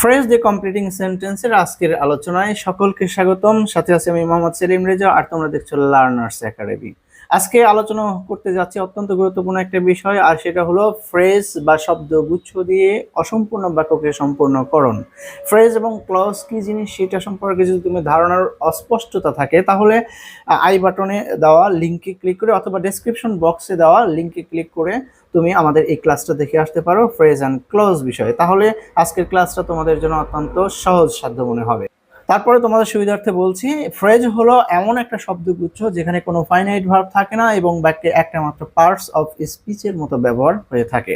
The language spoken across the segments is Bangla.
ফ্রেশ দি কমপ্লিটিং সেন্টেন্সের আজকের আলোচনায় সকলকে স্বাগতম। সাথে আছে আমি মোহাম্মদ সেলিম রেজা, আর তোমরা দেখছ লার্নার্স একাডেমি আজকে আলোচনা করতে যাচ্ছি অত্যন্ত গুরুত্বপূর্ণ একটা বিষয়, আর সেটা হলো ফ্রেজ বা শব্দ গুচ্ছ দিয়ে অসম্পূর্ণ বাক্যকে সম্পূর্ণকরণ। ফ্রেজ এবং ক্লজ কি জিনিস সেটা সম্পর্কে যদি তুমি ধারণার অস্পষ্টতা থাকে, তাহলে আই বাটনে দেওয়া লিঙ্কে ক্লিক করে অথবা ডেসক্রিপশন বক্সে দেওয়া লিঙ্কে ক্লিক করে তুমি আমাদের এই ক্লাসটা দেখে আসতে পারো ফ্রেজ অ্যান্ড ক্লোজ বিষয়ে। তাহলে আজকের ক্লাসটা তোমাদের জন্য অত্যন্ত সহজ সাধ্য মনে হবে। তারপরে তোমাদের সুবিধার্থে বলছি ফ্রেজ হলো এমন একটা শব্দগুচ্ছ যেখানে কোনো ফাইনাইট ভার্ব থাকে না এবং বাক্যে একটা মাত্র পার্টস অফ স্পিচের মতো ব্যবহার হয়ে থাকে।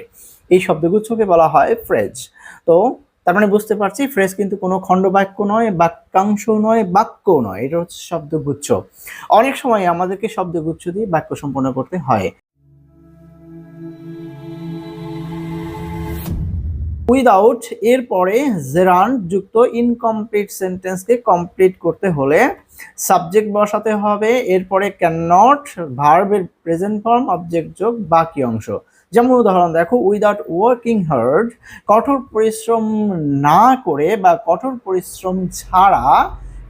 এই শব্দগুচ্ছকে বলা হয় ফ্রেজ তো তার মানে বুঝতে পারছি ফ্রেজ কিন্তু কোনো খণ্ড বাক্য নয় বাক্যাংশ নয়, বাক্যও নয়, এটা হচ্ছে শব্দগুচ্ছ। অনেক সময় আমাদেরকে শব্দগুচ্ছ দিয়ে বাক্য সম্পন্ন করতে হয়। উইদাউট এর পরে জেরান যুক্ত ইনকমপ্লিট সেন্টেন্সকে কমপ্লিট করতে হলে সাবজেক্ট বসাতে হবে, এরপরে ক্যান নট ভার্বের প্রেজেন্ট ফর্ম অবজেক্ট যোগ, বাকি অংশ। যেমন উদাহরণ, দেখো উইদাউট ওয়ার্কিং হার্ড কঠোর পরিশ্রম না করে বা কঠোর পরিশ্রম ছাড়া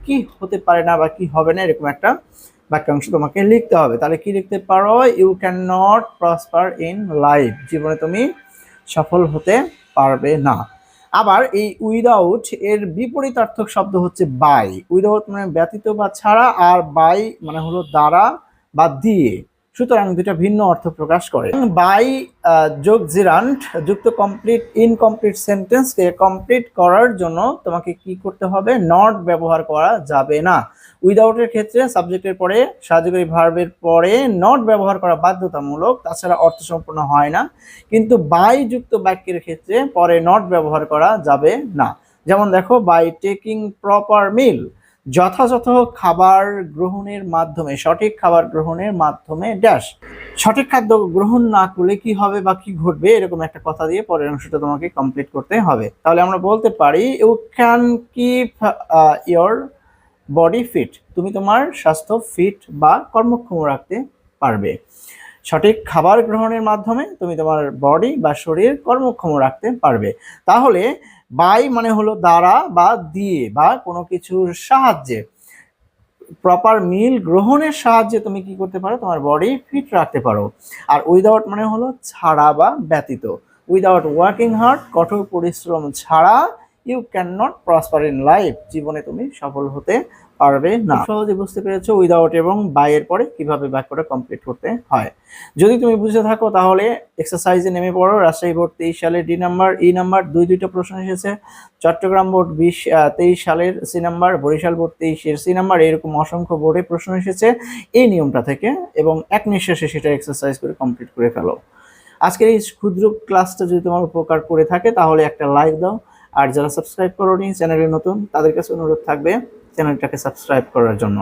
কি হতে পারে না বা কি হবে না, এরকম একটা বাক্যাংশ তোমাকে লিখতে হবে। তাহলে কি লিখতে পারো? You can not prosper in life জীবনে তুমি সফল হতে পারবে না। আবার এই উইদাউট এর বিপরীতার্থক শব্দ হচ্ছে বাই উইদাউট মানে ব্যতীত বা ছাড়া, আর বাই মানে হলো দ্বারা বা দিয়ে। সুতরাং দুটা ভিন্ন অর্থ প্রকাশ করে। বাই যোগ জিরান্ট, যুক্ত কমপ্লিট ইনকমপ্লিট সেন্টেন্সকে কমপ্লিট করার জন্য তোমাকে কি করতে হবে? নট ব্যবহার করা যাবে না। উইদাউটের ক্ষেত্রে সাবজেক্টের পরে, সাহায্যকারী ভার্বের পরে নট ব্যবহার করা বাধ্যতামূলক, তাছাড়া অর্থ সম্পূর্ণ হয় না। কিন্তু বাই যুক্ত বাক্যের ক্ষেত্রে পরে নট ব্যবহার করা যাবে না। যেমন দেখো বাই টেকিং প্রপার মিল যথাযথ খাবার গ্রহণের মাধ্যমে, সঠিক খাবার গ্রহণের মাধ্যমে ড্যাশ সঠিক খাদ্য গ্রহণ না করলে কি হবে বা কি ঘটবে এরকম একটা কথা দিয়ে পরের অংশটা তোমাকে কমপ্লিট করতে হবে। তাহলে আমরা বলতে পারি you can keep your body fit তুমি তোমার স্বাস্থ্য ফিট বা কর্মক্ষম রাখতে পারবে। সঠিক খাবার গ্রহণের মাধ্যমে তুমি তোমার বডি বা শরীর কর্মক্ষম রাখতে পারবে। তাহলে বাই মানে হলো দ্বারা বা দিয়ে বা কোনো কিছুর সাহায্যে। প্রপার মিল গ্রহণের সাহায্যে তুমি কি করতে পারো? তোমার বডি ফিট রাখতে পারো। আর উইদাউট মানে হলো ছাড়া বা ব্যতীত। উইদাউট ওয়ার্কিং হার্ড কঠোর পরিশ্রম ছাড়া you can not prosper in life জীবনে তুমি সফল হতে পারবে না। সহজে বুঝতে পেরেছ উইদাউট এবং বাইয়ের পরে কীভাবে বাক্যটা কমপ্লিট করতে হয়। যদি তুমি বুঝে থাকো, তাহলে এক্সারসাইজে নেমে পড়ো। রাজশাহী বোর্ড তেইশ সালের ডি নাম্বার ই নাম্বার দুই দুইটা প্রশ্ন এসেছে। চট্টগ্রাম বোর্ড বিশ তেইশ সালের সি নাম্বার বরিশাল বোর্ড তেইশের সি নাম্বার এরকম অসংখ্য বোর্ডে প্রশ্ন এসেছে। এই নিয়মটা থেকে এবং এক নিঃশ্বাসে সেটা এক্সারসাইজ করে কমপ্লিট করে ফেলো। আজকের এই ক্ষুদ্র ক্লাসটা যদি তোমার উপকার করে থাকে, তাহলে একটা লাইক দাও। আর যারা সাবস্ক্রাইব করি চ্যানেলে নতুন, তাদের কাছে অনুরোধ থাকবে চ্যানেলটাকে সাবস্ক্রাইব করার জন্য।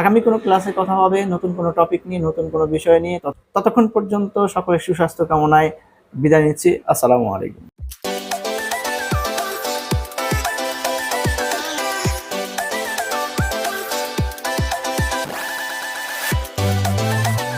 আগামী কোনো ক্লাসে কথা হবে, নতুন কোনো টপিক নিয়ে, নতুন কোনো বিষয় নিয়ে। ততক্ষণ পর্যন্ত সকলের সুস্বাস্থ্য কামনায় বিদায় নিচ্ছি। আসসালামু আলাইকুম।